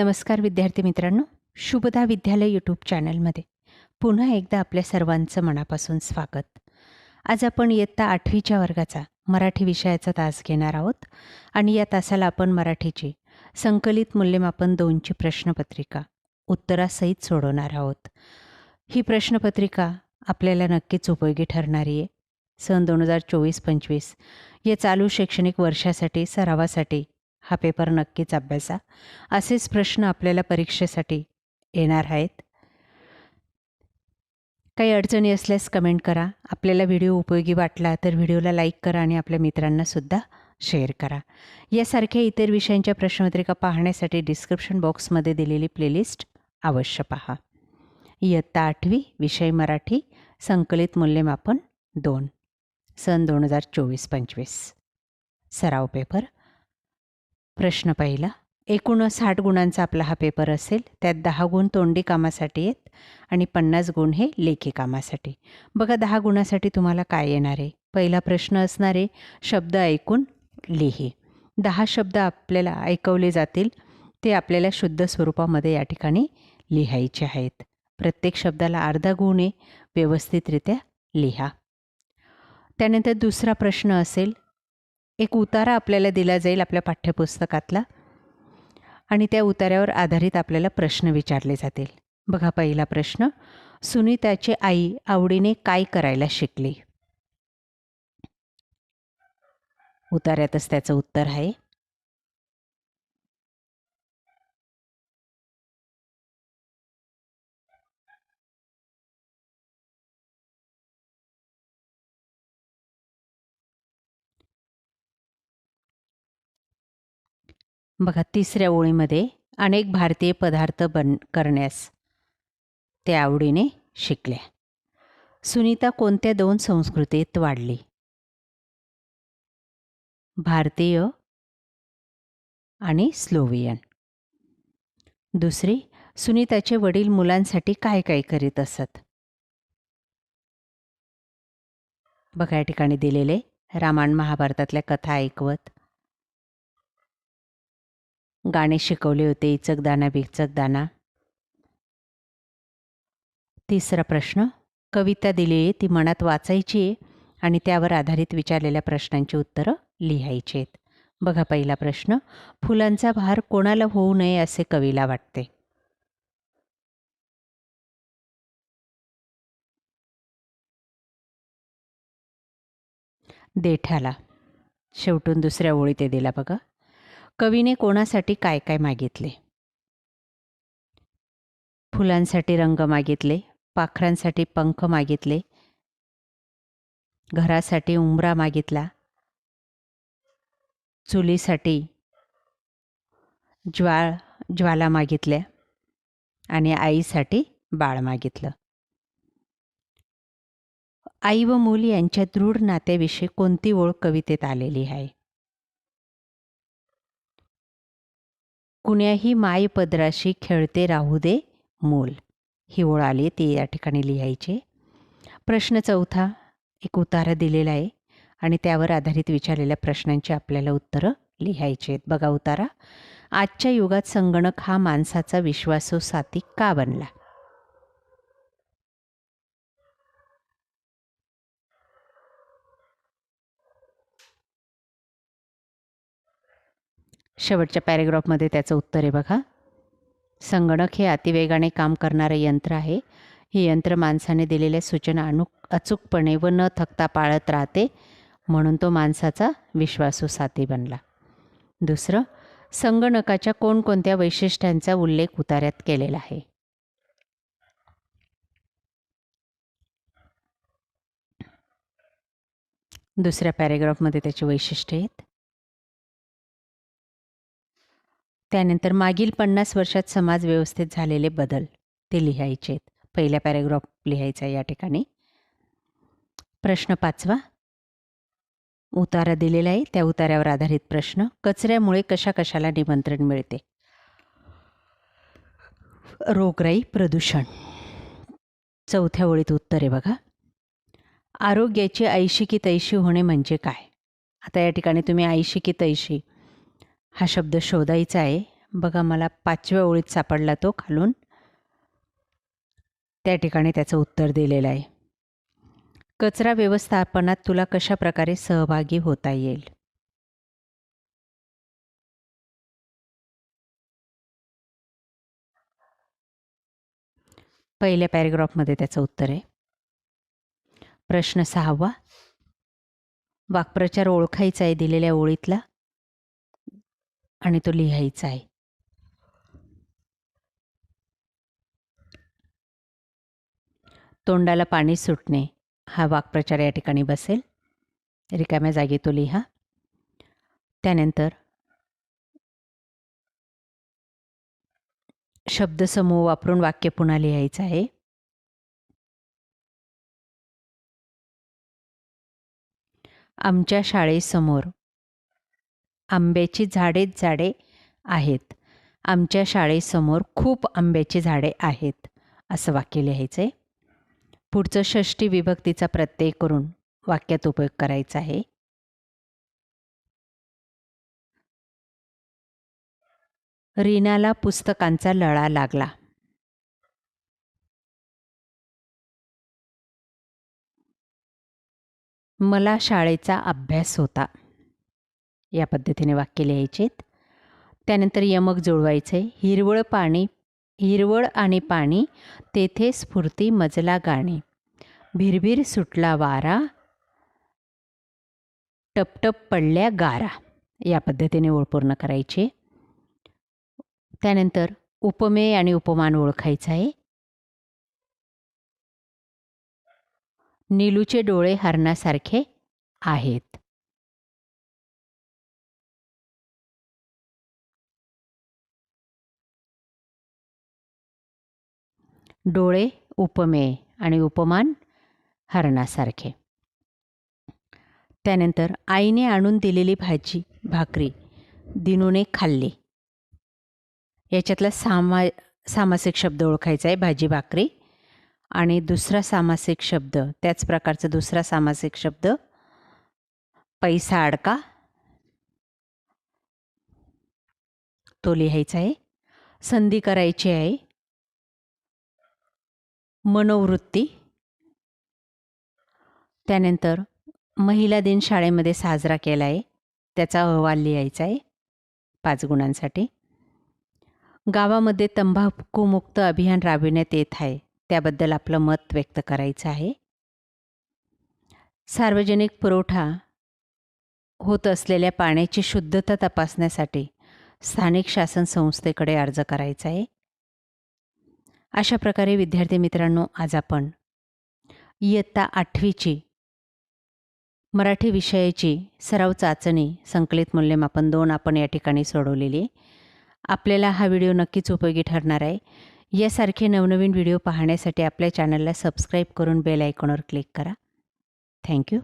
नमस्कार विद्यार्थी मित्रांनो. शुभदा विद्यालय यूट्यूब चॅनलमध्ये. पुन्हा एकदा आपल्या सर्वांचं मनापासून स्वागत. आज आपण इयत्ता आठवीच्या वर्गाचा मराठी विषयाचा तास घेणार आहोत आणि या तासाला आपण मराठीची संकलित मूल्यमापन दोनची प्रश्नपत्रिका उत्तरासहित सोडवणार आहोत. ही प्रश्नपत्रिका आपल्याला नक्कीच उपयोगी ठरणारी आहे. सन दोन हजार चोवीस पंचवीस. या चालू शैक्षणिक वर्षासाठी सरावासाठी हा पेपर नक्कीच अभ्यासा. असेच प्रश्न आपल्याला परीक्षेसाठी येणार आहेत. काही अडचणी असल्यास कमेंट करा. आपल्याला व्हिडिओ उपयोगी वाटला तर व्हिडिओला लाईक करा आणि आपल्या मित्रांनासुद्धा शेअर करा. यासारख्या इतर विषयांच्या प्रश्नपत्रिका पाहण्यासाठी डिस्क्रिप्शन बॉक्समध्ये दिलेली प्लेलिस्ट अवश्य पहा. इयत्ता आठवी विषय मराठी संकलित मूल्यमापन दोन सन दोन हजार चोवीस पंचवीस. सराव पेपर प्रश्न पहिला. एकूण साठ गुणांचा आपला हा पेपर असेल त्यात दहा गुण तोंडी कामासाठी आहेत आणि पन्नास गुण हे लेखी कामासाठी. बघा दहा गुणासाठी तुम्हाला काय येणार आहे? पहिला प्रश्न असणारे शब्द ऐकून लिही. दहा शब्द आपल्याला ऐकवले जातील ते आपल्याला शुद्ध स्वरूपामध्ये या ठिकाणी लिहायचे आहेत. प्रत्येक शब्दाला अर्धा गुण आहे व्यवस्थितरित्या लिहा. त्यानंतर दुसरा प्रश्न असेल एक उतारा आपल्याला दिला जाईल आपल्या पाठ्यपुस्तकातला. आणि त्या उतार्यावर आधारित आपल्याला प्रश्न विचारले जातील. बघा पहिला प्रश्न सुनीताची आई आवडीने काय करायला शिकली? उतार्यातच त्याचं उत्तर आहे. बघा तिसऱ्या ओळीमध्ये अनेक भारतीय पदार्थ बन करण्यास ते आवडीने शिकल्या. सुनीता कोणत्या दोन संस्कृतीत वाढली? भारतीय आणि स्लोवियन. दुसरी सुनीताचे वडील मुलांसाठी काय काय करीत असत? बघा या ठिकाणी दिलेले रामायण महाभारतातल्या कथा ऐकवत गाणे शिकवले होते इचक दाना बिचक दाना. तिसरा प्रश्न. कविता दिली आहे ती मनात वाचायची आहे आणि त्यावर आधारित विचारलेल्या प्रश्नांची उत्तरं लिहायची आहेत. बघा पहिला प्रश्न. फुलांचा भार कोणाला होऊ नये असे कवीला वाटते? देठाला. शेवटून दुसऱ्या ओळी ते दिला बघा. कवीने कोणासाठी काय काय मागितले? फुलांसाठी रंग मागितले पाखरांसाठी पंख मागितले घरासाठी उंबरा मागितला चुलीसाठी ज्वाळ ज्वाला मागितल्या आणि आईसाठी बाळ मागितलं. आई व मूल यांच्या दृढ नात्याविषयी कोणती ओळ कवितेत आलेली आहे? कुण्याही माय पदराशी खेळते राहू दे मूल. ही ओळ आली ती या ठिकाणी लिहायची. प्रश्न चौथा एक उतारा दिलेला आहे आणि त्यावर आधारित विचारलेल्या प्रश्नांची आपल्याला उत्तरं लिहायची आहेत. बघा उतारा. आजच्या युगात संगणक हा माणसाचा विश्वासू साथी का बनला? शेवटच्या पॅरेग्राफमध्ये त्याचं उत्तर आहे बघा. संगणक हे अतिवेगाने काम करणारं यंत्र आहे. हे यंत्र माणसाने दिलेल्या सूचना अनु अचूकपणे व न थकता पाळत राहते म्हणून तो माणसाचा विश्वासू साथी बनला. दुसरं संगणकाच्या कोणकोणत्या वैशिष्ट्यांचा उल्लेख उतार्यात केलेला आहे? दुसऱ्या पॅरेग्राफमध्ये त्याची वैशिष्ट्ये आहेत. त्यानंतर मागील पन्नास वर्षात समाज व्यवस्थेत झालेले बदल ते लिहायचे आहेत पहिल्या पॅरेग्राफ लिहायचा या ठिकाणी. प्रश्न पाचवा. उतारा दिलेला आहे. त्या उतार्यावर आधारित प्रश्न. कचऱ्यामुळे कशा कशाला निमंत्रण मिळते? रोगराई प्रदूषण. चौथ्या ओळीत उत्तर आहे बघा. आरोग्याची ऐशी की तैशी होणे म्हणजे काय? आता या ठिकाणी तुम्ही ऐशी की तैशी हा शब्द शोधायचा आहे. बघा मला पाचव्या ओळीत सापडला तो खालून. त्या ठिकाणी त्याचं उत्तर दिलेलं आहे. कचरा व्यवस्थापनात तुला कशा प्रकारे सहभागी होता येईल? पहिल्या पॅरेग्राफमध्ये त्याचं उत्तर आहे. प्रश्न सहावा. वाक्प्रचार ओळखायचा आहे दिलेल्या ओळीतला. आणि तो लिहायचा आहे. तोंडाला पाणी सुटणे हा वाक्प्रचार या ठिकाणी बसेल. रिकाम्या जागी तो लिहा. त्यानंतर शब्दसमूह वापरून वाक्य पुन्हा लिहायचं आहे. आमच्या शाळेसमोर आंब्याची झाडेच झाडे आहेत. आमच्या शाळेसमोर खूप आंब्याची झाडे आहेत असं वाक्य लिहायचं आहे पुढचं षष्टी विभक्तीचा प्रत्यय करून वाक्यात उपयोग करायचा आहे. रीनाला पुस्तकांचा लळा लागला. मला शाळेचा अभ्यास होता. या पद्धतीने वाक्य लिहायचेत. त्यानंतर यमक जुळवायचे हिरवळ पाणी हिरवळ आणि पाणी तेथे स्फूर्ती मजला गाणे. भिरभिर सुटला वारा टपटप पडल्या गारा. या पद्धतीने ओळ पूर्ण करायचे. त्यानंतर उपमेय आणि उपमान ओळखायचं आहे नीलूचे डोळे हरणासारखे आहेत. डोळे उपमेय आणि उपमान हरणासारखे. त्यानंतर आईने आणून दिलेली भाजी भाकरी दिनूने खाल्ली. याच्यातला सामा सामासिक शब्द ओळखायचा आहे भाजी भाकरी. आणि दुसरा सामासिक शब्द त्याच प्रकारचा दुसरा सामासिक शब्द पैसा अडका. तो लिहायचा आहे संधी करायची आहे. मनोवृत्ती. त्यानंतर महिला दिन शाळेमध्ये साजरा केला आहे त्याचा अहवाल लिहायचा आहे पाच गुणांसाठी. गावामध्ये तंबाखूमुक्त अभियान राबविण्यात येत आहे. त्याबद्दल आपलं मत व्यक्त करायचं आहे. सार्वजनिक पुरवठा होत असलेल्या पाण्याची शुद्धता तपासण्यासाठी स्थानिक शासन संस्थेकडे अर्ज करायचा आहे अशा प्रकारे विद्यार्थी मित्रांनो आज आपण इयत्ता आठवीची मराठी विषयाची सराव चाचणी संकलित मूल्यमापन दोन आपण या ठिकाणी सोडवलेली. आपल्याला हा व्हिडिओ नक्कीच उपयोगी ठरणार आहे. यासारखे नवनवीन व्हिडिओ पाहण्यासाठी आपल्या चॅनलला सबस्क्राईब करून बेल आयकॉनवर क्लिक करा. थँक्यू.